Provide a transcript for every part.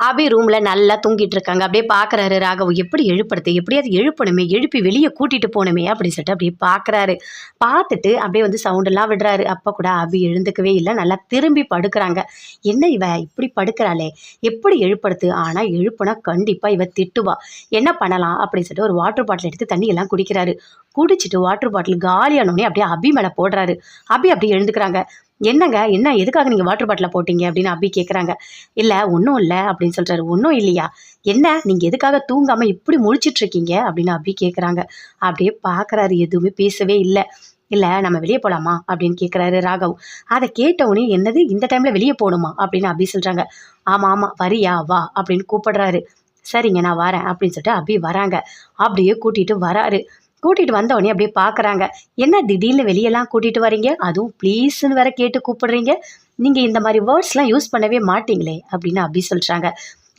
அபி ரூம்ல நல்லா தூங்கிட்டு இருக்காங்க அப்படியே பார்க்கறாரு ராகவ். எப்படி எழுப்படுத்து எப்படியாவது எழுப்பணுமே எழுப்பி வெளியே கூட்டிட்டு போகணுமே அப்படின்னு சொல்லிட்டு அப்படியே பார்க்கறாரு பார்த்துட்டு அப்படியே வந்து சவுண்ட் எல்லாம் விடுறாரு. அப்ப கூட அபி எழுந்துக்கவே இல்லை. நல்லா திரும்பி படுக்கிறாங்க. என்ன இவ? இப்படி படுக்கிறாளே. எப்படி எழுப்படுத்து ஆனா எழுப்புனா கண்டிப்பா இவ திட்டுவா. என்ன பண்ணலாம்? அப்படின்னு சொல்லிட்டு ஒரு வாட்டர் பாட்டில் எடுத்து தண்ணி எல்லாம் குடிக்கிறாரு. குடிச்சிட்டு வாட்டர் பாட்டில் காலியானோடனே அப்படியே அபி மேல போடுறாரு. அபி அப்படியே எழுந்துக்கிறாங்க. என்னங்க? என்ன? எதுக்காக நீங்கள் வாட்டர் பாட்டில் போட்டீங்க? அப்படின்னு அபி கேட்குறாங்க இல்லை ஒன்றும் இல்லை அப்படின்னு சொல்கிறாரு ஒன்றும் இல்லையா? என்ன? நீங்கள் எதுக்காக தூங்காமல் இப்படி முழிச்சிட்டு இருக்கீங்க அப்படின்னு அபி கேட்குறாங்க அப்படியே பார்க்குறாரு எதுவுமே பேசவே இல்லை. இல்லை நம்ம வெளியே போகலாமா அப்படின்னு கேட்குறாரு ராகவ். அதை கேட்டவுடனே என்னது? இந்த டைமில் வெளியே போகணுமா? அப்படின்னு அபி சொல்கிறாங்க ஆமாம் ஆமாம் வரியா? வா அப்படின்னு கூப்பிடுறாரு. சரிங்க நான் வரேன் அப்படின்னு சொல்லிட்டு அபி வராங்க. அப்படியே கூட்டிகிட்டு வராரு. கூட்டிகிட்டு வந்தவொடனே அப்படியே பார்க்குறாங்க என்ன திடீர்னு வெளியெல்லாம் கூட்டிகிட்டு வரீங்க அதுவும் ப்ளீஸ்னு வேற கேட்டு கூப்பிடுறீங்க. நீங்கள் இந்த மாதிரி வேர்ட்ஸ்லாம் யூஸ் பண்ணவே மாட்டீங்களே அப்படின்னு அப்படி சொல்கிறாங்க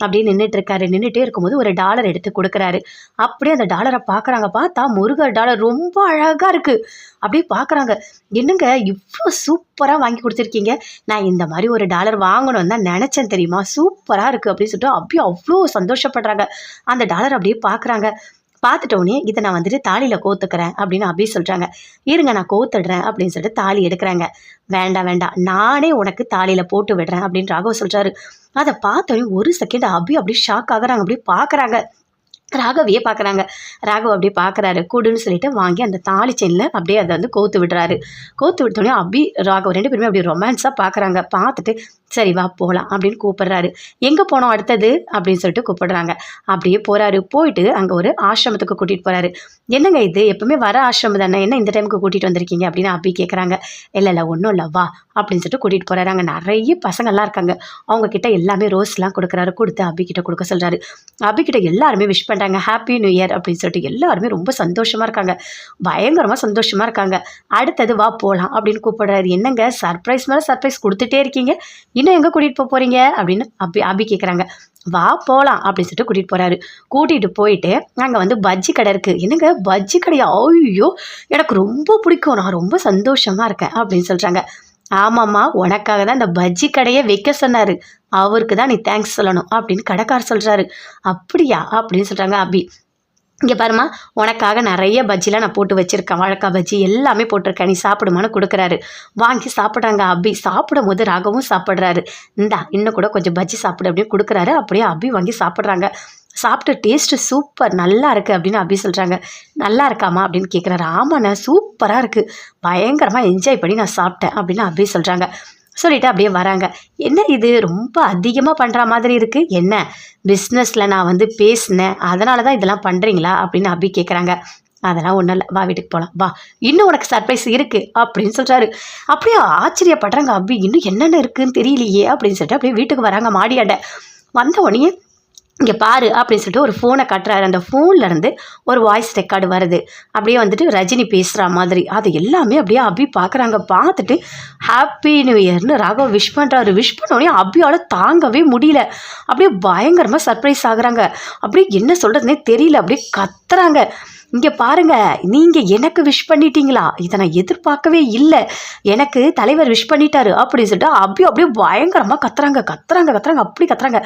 அப்படியே நின்றுட்டு இருக்காரு. நின்றுட்டே இருக்கும்போது ஒரு டாலர் எடுத்து கொடுக்குறாரு. அப்படியே அந்த டாலரை பார்க்குறாங்க பார்த்தா முருகர் டாலர் ரொம்ப அழகாக இருக்குது அப்படியே பார்க்குறாங்க என்னங்க இவ்வளோ சூப்பராக வாங்கி கொடுத்துருக்கீங்க. நான் இந்த மாதிரி ஒரு டாலர் வாங்கணும்னு தான் நினச்சேன் தெரியுமா? சூப்பராக இருக்குது அப்படின்னு சொல்லிட்டு அப்படியே அவ்வளோ சந்தோஷப்படுறாங்க. அந்த டாலர் அப்படியே பார்க்குறாங்க பார்த்துட்டோன்னே இதை நான் வந்துட்டு தாலியில் கோத்துக்கிறேன் அப்படின்னு அபி சொல்கிறாங்க இருங்க நான் கோத்துடுறேன் அப்படின்னு சொல்லிட்டு தாலி எடுக்கிறாங்க. வேண்டாம் வேண்டாம் நானே உனக்கு தாலியில் போட்டு விடுறேன் அப்படின்னு ராகவ் சொல்கிறாரு அதை பார்த்தோன்னே ஒரு செகண்ட் அபி அப்படியே ஷாக் ஆகுறாங்க அப்படியே பார்க்குறாங்க. ராகவியே பார்க்குறாங்க. ராகவ் அப்படியே பார்க்குறாரு. கூடுன்னு சொல்லிட்டு வாங்கி அந்த தாலி செயினில் அப்படியே அதை வந்து கோத்து விடுறாரு. கோத்து விட்டோடனே அபி ராகவ் ரெண்டு பேருமே அப்படியே ரொமான்ஸாக பார்க்குறாங்க. பார்த்துட்டு சரி வா போகலாம் அப்படின்னு கூப்பிடுறாரு. எங்கே போனோம் அடுத்தது? அப்படின்னு சொல்லிட்டு கூப்பிடுறாங்க. அப்படியே போகிறாரு போயிட்டு அங்கே ஒரு ஆசிரமத்துக்கு கூட்டிகிட்டு போகிறாரு என்னங்க இது? எப்பவுமே வர ஆசிரமம் தானே? என்ன இந்த டைமுக்கு கூட்டிகிட்டு வந்திருக்கீங்க? அப்படின்னு அபி கேட்குறாங்க இல்லை இல்லை ஒன்றும் இல்லை. வா அப்படின்னு சொல்லிட்டு கூட்டிகிட்டு போகிறாரு அங்கே நிறைய பசங்கள்லாம் இருக்காங்க. அவங்க கிட்ட எல்லாமே ரோஸ்லாம் கொடுக்குறாரு. கொடுத்து அபி கொடுக்க சொல்கிறாரு அபி எல்லாருமே விஷ் பண்ணுறாங்க ஹாப்பி நியூ இயர் அப்படின்னு சொல்லிட்டு எல்லாருமே ரொம்ப சந்தோஷமாக இருக்காங்க. பயங்கரமாக சந்தோஷமாக இருக்காங்க. அடுத்தது வா போகலாம் அப்படின்னு கூப்பிடுறாரு. என்னங்க? சர்ப்ரைஸ் மேலே சர்ப்ரைஸ் கொடுத்துட்டே இருக்கீங்க? இன்னும் எங்கே கூட்டிகிட்டு போக போகிறீங்க அப்படின்னு அபி அபி கேட்குறாங்க வா போகலாம் அப்படின்னு சொல்லிட்டு கூட்டிகிட்டு போகிறாரு கூட்டிகிட்டு போயிட்டு அங்கே வந்து பஜ்ஜி கடை இருக்குது என்னங்க பஜ்ஜி கடையா? ஐயோ எனக்கு ரொம்ப பிடிக்கும். நான் ரொம்ப சந்தோஷமாக இருக்கேன் அப்படின்னு சொல்கிறாங்க ஆமாம்மா உனக்காக தான் இந்த பஜ்ஜி கடையை வைக்க சொன்னார். அவருக்கு தான் நீ தேங்க்ஸ் சொல்லணும் அப்படின்னு கடைக்காரர் சொல்கிறாரு அப்படியா? அப்படின்னு சொல்கிறாங்க அபி. இங்கே பாருமா உனக்காக நிறைய பஜ்ஜிலாம் நான் போட்டு வச்சுருக்கேன். வாழைக்காய் பஜ்ஜி எல்லாமே போட்டிருக்கேன். நீ சாப்பிடுமான்னு கொடுக்குறாரு. வாங்கி சாப்பிட்றாங்க அபி. சாப்பிடும் போது ராகவும் சாப்பிட்றாரு. இந்தா இன்னும் கூட கொஞ்சம் பஜ்ஜி சாப்பிடு அப்படின்னு கொடுக்குறாரு. அப்படியே அபி வாங்கி சாப்பிட்றாங்க. சாப்பிட்டு டேஸ்ட்டு சூப்பர். நல்லா இருக்குது அப்படின்னு அபி சொல்கிறாங்க நல்லா இருக்காமா அப்படின்னு கேட்குறாரு ஆமாண்ணா சூப்பராக இருக்குது பயங்கரமாக என்ஜாய் பண்ணி நான் சாப்பிட்டேன் அப்படின்னு அபி சொல்கிறாங்க சொல்லிட்டு அப்படியே வராங்க. என்ன இது? ரொம்ப அதிகமாக பண்ணுற மாதிரி இருக்குது என்ன? பிஸ்னஸில் நான் வந்து பேசினேன். அதனால தான் இதெல்லாம் பண்ணுறீங்களா அப்படின்னு அபி கேட்குறாங்க அதெல்லாம் ஒன்றும் இல்லை. வா வீட்டுக்கு போகலாம் வா. இன்னும் உனக்கு சர்ப்ரைஸ் இருக்குது அப்படின்னு சொல்கிறாரு அப்படியே ஆச்சரியப்படுறாங்க அபி. இன்னும் என்னென்ன இருக்குதுன்னு தெரியலையே அப்படின்னு சொல்லிட்டு அப்படியே வீட்டுக்கு வராங்க மாடியாண்ட. வந்த உடனே இங்கே பாரு அப்படின்னு சொல்லிட்டு ஒரு ஃபோனை கட்டுறாரு. அந்த ஃபோன்லேருந்து ஒரு வாய்ஸ் ரெக்கார்டு வருது. அப்படியே வந்துட்டு ரஜினி பேசுகிற மாதிரி. அது எல்லாமே அப்படியே அபி பார்க்குறாங்க பார்த்துட்டு ஹாப்பி நியூ இயர்னு ராகவ் விஷ் பண்ணுறாரு விஷ் பண்ணோடனே அபியால் தாங்கவே முடியல. அப்படியே பயங்கரமாக சர்ப்ரைஸ் ஆகுறாங்க. அப்படியே என்ன சொல்கிறதுனே தெரியல. அப்படியே கத்துறாங்க. இங்கே பாருங்க நீங்கள் எனக்கு விஷ் பண்ணிட்டீங்களா? இதை நான் எதிர்பார்க்கவே இல்லை. எனக்கு தலைவர் விஷ் பண்ணிட்டாரு அப்படின்னு சொல்லிட்டு அபி அப்படியே பயங்கரமாக கத்துறாங்க கத்துறாங்க கத்துறாங்க அப்படி கத்துறாங்க.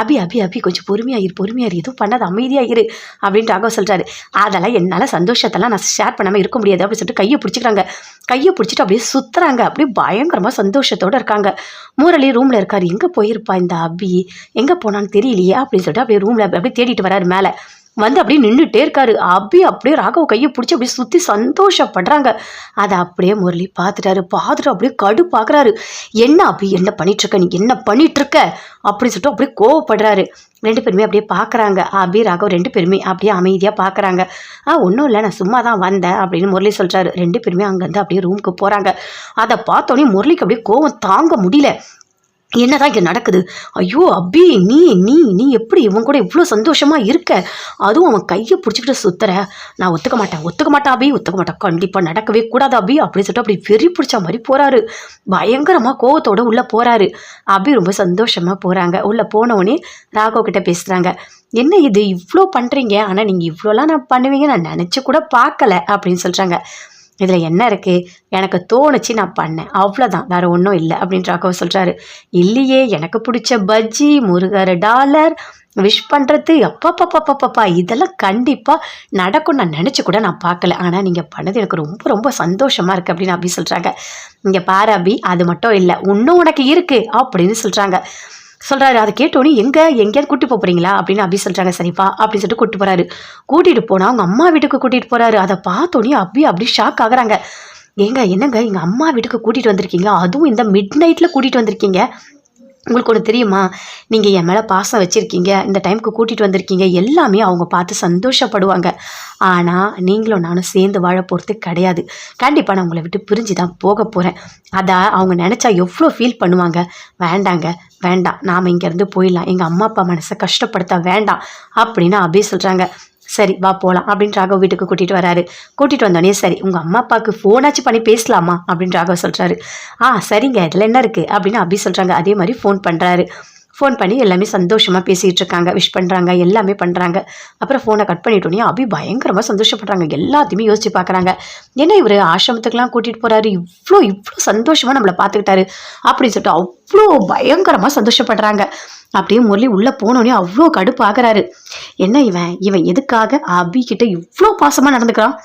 அபி அபி அபி கொஞ்சம் பொறுமையாயிரு இரு பொறுமையா இரு எதுவும் பண்ணாத அமைதியாக இரு அப்படின்னு ராகவ் சொல்கிறாரு அதெல்லாம் என்னால் சந்தோஷத்தெல்லாம் நான் ஷேர் பண்ணாமல் இருக்க முடியாது அப்படின்னு சொல்லிட்டு கையை பிடிச்சிக்கிறாங்க. கையை பிடிச்சிட்டு அப்படியே சுற்றுறாங்க அப்படியே பயங்கரமாக சந்தோஷத்தோடு இருக்காங்க. முரளி ரூமில் இருக்கார். எங்கே போயிருப்பா இந்த அபி? எங்கே போனான்னு தெரியலையே அப்படின்னு சொல்லிட்டு அப்படியே ரூமில் அப்படியே தேடிட்டு வராரு மேலே. வந்து அப்படியே நின்றுட்டே இருக்காரு. அபி அப்படியே ராகவ கையை பிடிச்சி அப்படியே சுற்றி சந்தோஷப்படுறாங்க. அதை அப்படியே முரளி பார்த்துட்டாரு. பார்த்துட்டு அப்படியே கடு பார்க்குறாரு. என்ன அபி? என்ன பண்ணிகிட்ருக்க நீ என்ன பண்ணிகிட்ருக்க அப்படின்னு சொல்லிட்டு அப்படியே கோவப்படுறாரு. ரெண்டு பேருமே அப்படியே பார்க்குறாங்க. அபி ராகவ் ரெண்டு பேருமே அப்படியே அமைதியாக பார்க்குறாங்க. ஆ ஒன்றும் இல்லை. நான் சும்மா தான் வந்தேன் அப்படின்னு முரளி சொல்கிறாரு ரெண்டு பேருமே அங்கேருந்து அப்படியே ரூமுக்கு போகிறாங்க அதை பார்த்தோன்னே முரளிக்கு அப்படியே கோவம் தாங்க முடியல. என்னதான் இங்கே நடக்குது? ஐயோ அபி நீ நீ நீ எப்படி இவன் கூட இவ்வளோ சந்தோஷமாக இருக்க? அதுவும் அவன் கையை பிடிச்சிக்கிட்டு சுத்துற. நான் ஒத்துக்க மாட்டேன். ஒத்துக்க மாட்டேன் அபி? ஒத்துக்க மாட்டேன் கண்டிப்பாக நடக்கவே கூடாது அபி. அப்படின்னு சொல்லிட்டு அப்படி வெறி பிடிச்ச மாதிரி போகிறாரு பயங்கரமாக கோவத்தோடு உள்ளே போகிறாரு அபி ரொம்ப சந்தோஷமாக போகிறாங்க உள்ளே போனவொடனே ராகவ் கிட்டே பேசுகிறாங்க என்ன இது? இவ்வளோ பண்ணுறீங்க ஆனால் நீங்கள் இவ்வளோலாம் நான் பண்ணுவீங்க நான் நினச்சி கூட பார்க்கல அப்படின்னு சொல்கிறாங்க இதில் என்ன இருக்குது எனக்கு தோணுச்சு நான் பண்ணேன். அவ்வளோதான் வேறு ஒன்றும் இல்லை அப்படின்னு ராகவ் சொல்கிறாரு இல்லையே எனக்கு பிடிச்ச பஜ்ஜி முருகர் டாலர் விஷ் பண்ணுறது அப்பப்பப்பப்பப்பா இதெல்லாம் கண்டிப்பாக நடக்கும் நான் நினச்சி கூட நான் பார்க்கல. ஆனால் நீங்கள் பண்ணது எனக்கு ரொம்ப ரொம்ப சந்தோஷமாக இருக்குது அப்படின்னு அப்படி சொல்கிறாங்க இங்கே பாரு அபி அது மட்டும் இல்லை இன்னும் உனக்கு இருக்குது அப்படின்னு சொல்கிறாங்க சொல்கிறாரு அதை கேட்டோன்னே எங்கே? எங்கேயாவது கூட்டி போகிறீங்களா அப்படின்னு அபி சொல்கிறாங்க சரிப்பா அப்படின்னு சொல்லிட்டு கூட்டி போகிறாரு கூட்டிகிட்டு போனால் அவங்க அம்மா வீட்டுக்கு கூட்டிகிட்டு போகிறாரு அதை பார்த்தோன்னே அபி அப்படி ஷாக் ஆகுறாங்க. ஏங்க என்னங்க? எங்கள் அம்மா வீட்டுக்கு கூட்டிகிட்டு வந்திருக்கீங்க அதுவும் இந்த மிட் நைட்டில் கூட்டிகிட்டு வந்திருக்கீங்க. உங்களுக்கு ஒன்று தெரியுமா? நீங்கள் என் மேலே பாசம் வச்சுருக்கீங்க. இந்த டைமுக்கு கூட்டிகிட்டு வந்திருக்கீங்க. எல்லாமே அவங்க பார்த்து சந்தோஷப்படுவாங்க. ஆனால் நீங்களும் நானும் சேர்ந்து வாழ போகிறது கிடையாது. கண்டிப்பாக நான் உங்களை விட்டு பிரிஞ்சு தான் போக போகிறேன் அதை அவங்க நினச்சா எவ்வளோ ஃபீல் பண்ணுவாங்க? வேண்டாங்க வேண்டாம். நாம் இங்கேருந்து போயிடலாம். எங்கள் அம்மா அப்பா மனசை கஷ்டப்படுத்த வேண்டாம். அப்படின்னு அபி சொல்கிறாங்க சரி வா போகலாம் அப்படின்னு ராகவ் வீட்டுக்கு கூட்டிகிட்டு வராரு. கூட்டிகிட்டு வந்தோடனே சரி உங்கள் அம்மா அப்பாவுக்கு ஃபோனாச்சும் பண்ணி பேசலாமா அப்படின்னு ராகவ் சொல்கிறாரு ஆ சரிங்க இதில் என்ன இருக்குது அப்படின்னு அபி சொல்கிறாங்க அதே மாதிரி ஃபோன் பண்ணுறாரு ஃபோன் பண்ணி எல்லாமே சந்தோஷமாக பேசிகிட்டு இருக்காங்க விஷ் பண்ணுறாங்க எல்லாமே பண்ணுறாங்க அப்புறம் ஃபோனை கட் பண்ணிட்டோன்னே அபி பயங்கரமாக சந்தோஷப்படுறாங்க. எல்லாத்தையுமே யோசிச்சு பார்க்குறாங்க என்ன இவர் ஆசிரமத்துக்கெலாம் கூட்டிகிட்டு போகிறாரு இவ்வளோ இவ்வளோ சந்தோஷமாக நம்மளை பார்த்துக்கிட்டாரு அப்படின்னு சொல்லிட்டு அவ்வளோ பயங்கரமாக சந்தோஷப்படுறாங்க. அப்படியே முரளி உள்ளே போனோடனே அவ்வளோ கடுப்பு என்ன இவன்? இவன் எதுக்காக அபி கிட்ட இவ்வளோ பாசமாக நடந்துக்கிறான்?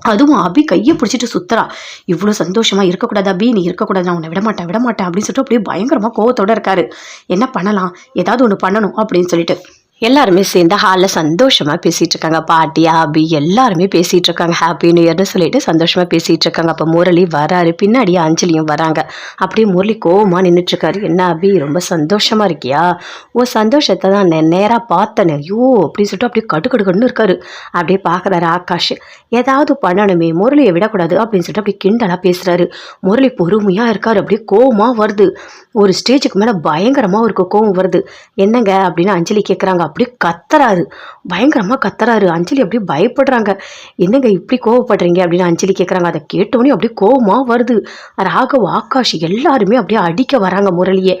அதுவும் அபி கையை பிடிச்சிட்டு சுத்துறா. இவ்வளோ சந்தோஷமா இருக்கக்கூடாது அபி நீ இருக்கக்கூடாது நான் உன்னை விட மாட்டேன் விட மாட்டேன் அப்படின்னு சொல்லிட்டு அப்படியே பயங்கரமா கோவத்தோட இருக்காரு. என்ன பண்ணலாம்? ஏதாவது ஒன்று பண்ணணும் அப்படின்னு சொல்லிட்டு. எல்லாருமே சேர்ந்து ஹாலில் சந்தோஷமாக பேசிகிட்டு இருக்காங்க பாட்டி ஆபி எல்லாருமே பேசிகிட்டு இருக்காங்க ஹாப்பி நியூ இயர்னு சொல்லிட்டு சந்தோஷமாக பேசிகிட்டு இருக்காங்க அப்போ முரளி வராரு. பின்னாடியே அஞ்சலியும் வராங்க. அப்படியே முரளி கோவமாக நின்றுட்டுருக்காரு என்ன அபி ரொம்ப சந்தோஷமாக இருக்கியா? ஓ சந்தோஷத்தை தான் நான் நேராக பார்த்தேனே. ஐயோ அப்படின்னு சொல்லிட்டு அப்படியே கடு கடுன்னு இருக்காரு. அப்படியே பார்க்குறாரு ஆகாஷ். ஏதாவது பண்ணணுமே முரளியை விடக்கூடாது அப்படின்னு சொல்லிட்டு அப்படியே கிண்டலாக பேசுகிறாரு முரளி பொறுமையாக இருக்கார். அப்படியே கோவமாக வருது. ஒரு ஸ்டேஜுக்கு மேலே பயங்கரமாக அவருக்கு கோவம் வருது. என்னங்க அப்படின்னு அஞ்சலி கேட்குறாங்க அப்படியே கத்துறாரு. பயங்கரமாக கத்துறாரு. அஞ்சலி அப்படியே பயப்படுறாங்க. என்னங்க இப்படி கோவப்படுறீங்க? அப்படின்னு அஞ்சலி கேட்குறாங்க அதை கேட்டோன்னே அப்படியே கோவமாக வருது. ராகவ் ஆகாஷ் எல்லாருமே அப்படியே அடிக்க வராங்க முரளியே.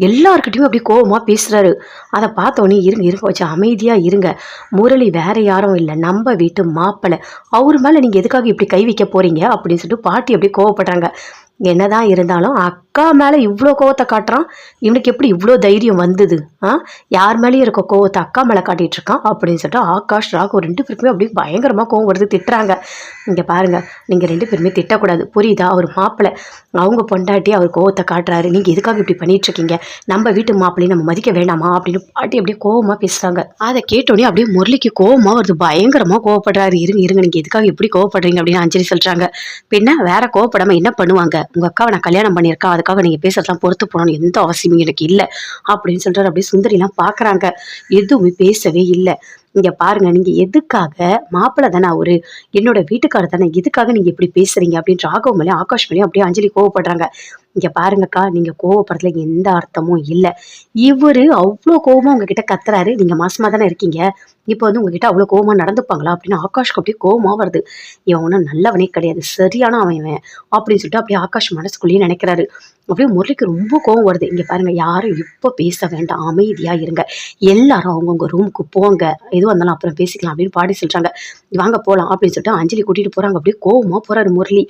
எல்லாருக்கிட்டையும் அப்படியே கோவமாக பேசுகிறாரு அதை பார்த்தோன்னே இருங்க இருங்க. வச்சு அமைதியாக இருங்க. முரளி வேற யாரும் இல்லை. நம்ம வீட்டு மாப்பிள்ளை அவர் மேலே நீங்கள் எதுக்காக இப்படி கை வைக்க போகிறீங்க அப்படின்னு சொல்லிட்டு பாட்டி அப்படியே கோவப்படுறாங்க. என்னதான் இருந்தாலும் அக்கா மேலே இவ்வளோ கோவத்தை காட்டுறான். இவனுக்கு எப்படி இவ்வளோ தைரியம் வந்தது? ஆ? யார் மேலேயும் இருக்க கோவத்தை அக்கா மேலே காட்டிகிட்டு இருக்கான் அப்படின்னு சொல்லிட்டு ஆகாஷ் ராகு ரெண்டு பேருக்குமே அப்படியே பயங்கரமாக கோவம் வருது திட்டுறாங்க. இங்கே பாருங்கள் நீங்கள் ரெண்டு பேருமே திட்டக்கூடாது. புரியுதா? அவர் மாப்பிள்ளை அவங்க பொண்டாட்டி அவர் கோவத்தை காட்டுறாரு. நீங்கள் எதுக்காக இப்படி பண்ணிகிட்ருக்கீங்க நம்ம வீட்டு மாப்பிள்ளையும் நம்ம மதிக்க வேண்டாமா அப்படின்னு பாட்டி அப்படியே கோவமாக பேசுகிறாங்க அதை கேட்டோன்னே அப்படியே முரளிக்கு கோவமாக வருது. பயங்கரமாக கோவப்படுறாரு. இருங்க இருங்க நீங்கள் எதுக்காக எப்படி கோவப்படுறீங்க அப்படின்னு அஞ்சலி சொல்கிறாங்க பின்ன வேற கோவப்படாமல் என்ன பண்ணுவாங்க? உங்கள் அக்காவை நான் கல்யாணம் பண்ணியிருக்கேன் அதுக்காக நீங்கள் பேசுறதுலாம் பொறுத்து போகணும்னு எந்த அவசியமும் எனக்கு இல்லை அப்படின்னு சொல்றாரு. அப்படியே சுந்தரிலாம் பார்க்குறாங்க எதுவுமே பேசவே இல்லை. இங்கே பாருங்க நீங்கள் எதுக்காக மாப்பிள்ளை தானே அவரு? என்னோட வீட்டுக்காரர் தானே எதுக்காக நீங்கள் இப்படி பேசுறீங்க? அப்படின்னு ராகவ் மேலே ஆகாஷ் மேலேயும் அப்படியே அஞ்சலி கோவப்படுறாங்க. இங்கே பாருங்கக்கா நீங்கள் கோவப்படுறதுல எந்த அர்த்தமும் இல்லை. இவர் அவ்வளோ கோபமாக உங்ககிட்ட கத்துறாரு. நீங்கள் மாசமாக தானே இருக்கீங்க. இப்போ வந்து உங்ககிட்ட அவ்வளோ கோபமாக நடந்துப்பாங்களா? அப்படின்னு ஆகாஷ்க்கு அப்படியே கோபமாக வருது. இவன் ஒன்றும் நல்லவனே கிடையாது. சரியான அவன் இவன் அப்படின்னு சொல்லிட்டு அப்படியே ஆகாஷ் மனசுக்குள்ளேயே நினைக்கிறாரு. அப்படியே முரளிக்கு ரொம்ப கோவம் வருது. இங்கே பாருங்க யாரும் இப்போ பேச வேண்டாம். அமைதியாக இருங்க. எல்லாரும் அவங்கவுங்க ரூமுக்கு போங்க. எதுவாக இருந்தாலும் அப்புறம் பேசிக்கலாம் அப்படின்னு பாடி சொல்கிறாங்க வாங்க போகலாம் அப்படின்னு சொல்லிட்டு அஞ்சலி கூட்டிகிட்டு போகிறாங்க அப்படியே கோவமாக போகிறாரு முரளி.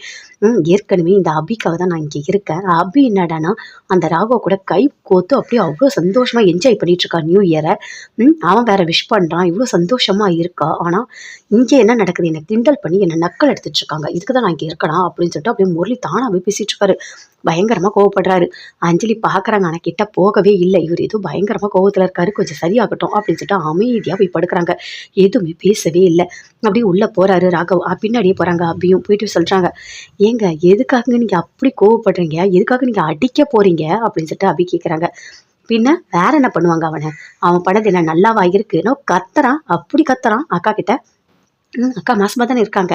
ஏற்கனவே இந்த அபிக்காக தான் நான் இங்கே இருக்கேன். அபி என்னடானா அந்த ராகவ கூட கை கோத்து அப்படியே அவ்வளோ சந்தோஷமாக என்ஜாய் பண்ணிட்டு நியூ இயரை ம் அவன் வேற விஷ் பண்ணுறான் இவ்வளோ சந்தோஷமாக இருக்கா. ஆனால் இங்கே என்ன நடக்குது? என்னை கிண்டல் பண்ணி என்னை நக்கல் எடுத்துகிட்டு இருக்காங்க. இதுக்கு தான் நான் இங்கே இருக்கலாம் அப்படின்னு சொல்லிட்டு அப்படியே முரளி தானாகவே பேசிட்டு இருக்காரு பயங்கரமாக கோவப்படுறாரு. அஞ்சலி பார்க்குறாங்க ஆனால் கிட்ட போகவே இல்லை. இவர் ஏதோ பயங்கரமாக கோவத்தில் இருக்காரு. கொஞ்சம் சரியாகட்டும் அப்படின்னு சொல்லிட்டு அமைதியாக போய் படுக்கிறாங்க. எதுவுமே பேசவே இல்லை. அப்படியே உள்ளே போகிறாரு ராகவ். பின்னாடியே போகிறாங்க அபியும். போயிட்டு சொல்கிறாங்க ஏங்க எதுக்காக நீங்கள் அப்படி கோவப்படுறீங்க? எதுக்காக நீங்கள் அடிக்க போகிறீங்க அப்படின்னு சொல்லிட்டு அபி கேட்குறாங்க பின்ன வேற என்ன பண்ணுவாங்க அவனை? அவன் படத்தில் என்ன நல்லாவா இருக்குன்னு கத்துறான். அப்படி கத்துறான். அக்கா கிட்ட அக்கா மாசமாக தானே இருக்காங்க.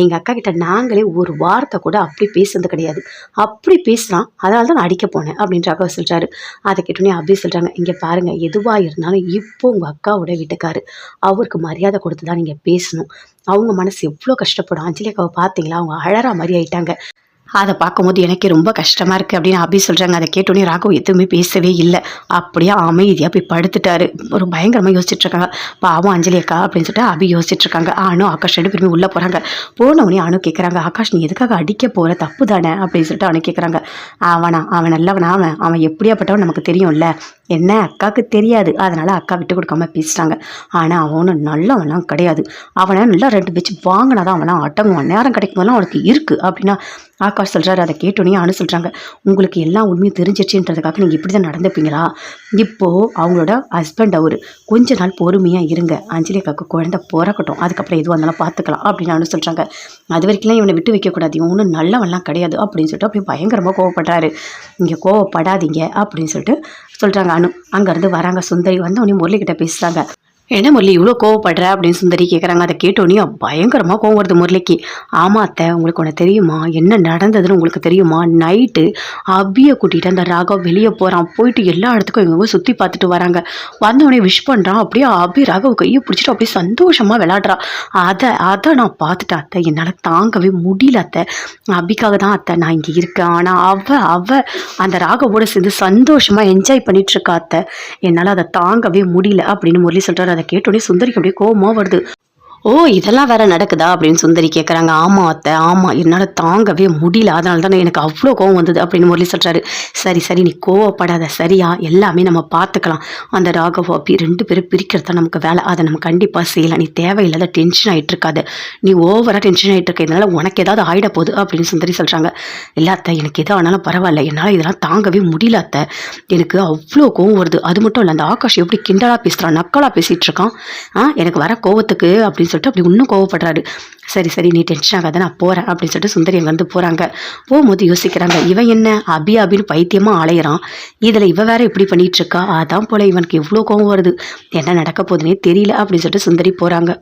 எங்கள் அக்கா கிட்ட நாங்களே ஒரு வார்த்தை கூட அப்படி பேசுனது கிடையாது. அப்படி பேசுகிறான் அதனால தான் நான் அடிக்க போனேன் அப்படின்ற அக்கா சொல்கிறாரு அதை கேட்டோன்னே அப்படி சொல்கிறாங்க இங்கே பாருங்கள் எதுவாக இருந்தாலும் இப்போ உங்கள் அக்காவோட வீட்டுக்காரு அவருக்கு மரியாதை கொடுத்து தான் நீங்கள் பேசணும். அவங்க மனசு எவ்வளோ கஷ்டப்படும். அஞ்சலி அக்காவை பார்த்தீங்களா அவங்க அழறா மாதிரி ஆயிட்டாங்க. அதை பார்க்கும்போது எனக்கே ரொம்ப கஷ்டமாக இருக்குது அப்படின்னு அபி சொல்கிறாங்க அதை கேட்டோன்னே ராகவ் எதுவுமே பேசவே இல்லை. அப்படியே அமைதியாக போய் படுத்துட்டாரு. ஒரு பயங்கரமாக யோசிச்சுட்ருக்காங்க பாவம் அஞ்சலி அக்கா அப்படின்னு சொல்லிட்டு அபி யோசிச்சுட்ருக்காங்க அனு ஆகாஷ் ரெண்டு பேருமே உள்ளே போகிறாங்க போனவனே அனு கேட்குறாங்க ஆகாஷ் நீ எதுக்காக அடிக்க போகிற தப்பு தானே அப்படின்னு சொல்லிட்டு அவனை கேட்குறாங்க அவனா அவன் நல்லவனா அவன் அவன் எப்படியாப்பட்டவன் நமக்கு தெரியும்ல. என்ன அக்காவுக்கு தெரியாது. அதனால் அக்கா விட்டு கொடுக்காம பேசிட்டாங்க. ஆனால் அவனும் நல்லவன்லாம் கிடையாது. அவனை நல்லா ரெண்டு வச்சு வாங்கினா தான் அவனாம் அட்டங்குவான் நேரம் கிடைக்கும் போதெல்லாம் அவனுக்கு இருக்குது அப்படின்னா ஆகாஷ் சொல்கிறாரு அதை கேட்டோன்னே அனு சொல்கிறாங்க உங்களுக்கு எல்லா உண்மையும் தெரிஞ்சிச்சுன்றதுக்காக நீங்கள் இப்படி தான் நடந்துப்பீங்களா? இப்போது அவங்களோட ஹஸ்பண்ட் அவர் கொஞ்ச நாள் பொறுமையாக இருங்க. அஞ்சலி அக்காவுக்கு குழந்தை பிறக்கட்டும். அதுக்கப்புறம் எதுவாக இருந்தாலும் பார்த்துக்கலாம் அப்படின்னு அனு சொல்கிறாங்க அது வரைக்கும்லாம் இவனை விட்டு வைக்கக்கூடாது இவனும் நல்லவன்லாம் கிடையாது அப்படின்னு சொல்லிட்டு அப்படியே பயங்கரமாக கோவப்படுறாரு. இங்கே கோவப்படாதீங்க அப்படின்னு சொல்லிட்டு சொல்கிறாங்க அனு அங்கேருந்து வராங்க. சுந்தரி வந்து உடனே முரளிக்கிட்ட பேசுகிறாங்க என்ன முரளி இவ்வளோ கோவப்படுற? அப்படின்னு சுந்தரி கேட்குறாங்க அதை கேட்டோன்னே பயங்கரமாக கோவம் வருது முரளிக்கு. ஆமாம் அத்தை உங்களுக்கு ஒன்று தெரியுமா? என்ன நடந்ததுன்னு உங்களுக்கு தெரியுமா? நைட்டு அபியை கூட்டிகிட்டு அந்த ராகவ் வெளியே போகிறான் போயிட்டு எல்லா இடத்துக்கும் எங்கெங்க சுற்றி பார்த்துட்டு வராங்க. வந்தவொடனே விஷ் பண்ணுறான் அப்படியே அபி ராகவ் கையை பிடிச்சிட்டு அப்படியே சந்தோஷமாக விளாடுறான் அதை அதை நான் பார்த்துட்டேன் அத்தை. என்னால் தாங்கவே முடியல அத்தை. அபிக்காக தான் அத்தை. நான் இங்கே இருக்கேன். ஆனால் அவ அவ அந்த ராகவோட சேர்ந்து சந்தோஷமாக என்ஜாய் பண்ணிகிட்ருக்கா அத்தை. என்னால் அதை தாங்கவே முடியல. அப்படின்னு முரளி சொல்கிறாரு அதை கேட்டோடனே சுந்தரிக்கு அப்படியே கோவமாக வருது. ஓ இதெல்லாம் வேற நடக்குதா அப்படின்னு சுந்தரி கேட்குறாங்க ஆமாம் அத்தை ஆமாம் என்னால் தாங்கவே முடியல. அதனால தானே எனக்கு அவ்வளோ கோவம் வந்தது அப்படின்னு முரளி சொல்கிறாரு சரி சரி நீ கோவப்படாத. சரியா? எல்லாமே நம்ம பார்த்துக்கலாம் அந்த ராகவ் அப்படி ரெண்டு பேரும் பிரிக்கிறது தான் நமக்கு வேலை. அதை நம்ம கண்டிப்பாக செய்யலாம். நீ தேவையில்லாத டென்ஷன் ஆகிட்டு இருக்காது. நீ ஓவராக டென்ஷன் ஆகிட்டு இருக்க இதனால உனக்கு ஏதாவது ஆகிட போகுது அப்படின்னு சுந்தரி சொல்கிறாங்க இல்லை அத்தை எனக்கு எது ஆனாலும் பரவாயில்ல. என்னால் இதெல்லாம் தாங்கவே முடியல அத்தை. எனக்கு அவ்வளோ கோவம் வருது. அது மட்டும் இல்லை அந்த ஆகாஷ் எப்படி கிண்டலாக பேசுகிறான் நக்கலாக பேசிகிட்டு இருக்கான். ஆ எனக்கு வர கோவத்துக்கு அப்படின்னு சொல்லிட்டு அப்படி இன்னும் கோவப்படுறாரு. சரி சரி நீ டென்ஷன் ஆகாத நான் போகிறேன் அப்படின்னு சொல்லிட்டு சுந்தரி அங்கேருந்து போகிறாங்க போகும்போது யோசிக்கிறாங்க இவன் என்ன அபி அபின்னு பைத்தியமாக அலையிறான். இதில் இவ வேற இப்படி பண்ணிட்டு இருக்கா? அதான் போல இவனுக்கு எவ்வளோ கோவம் வருது. என்ன நடக்க போகுதுன்னே தெரியல அப்படின்னு சொல்லிட்டு சுந்தரி போகிறாங்க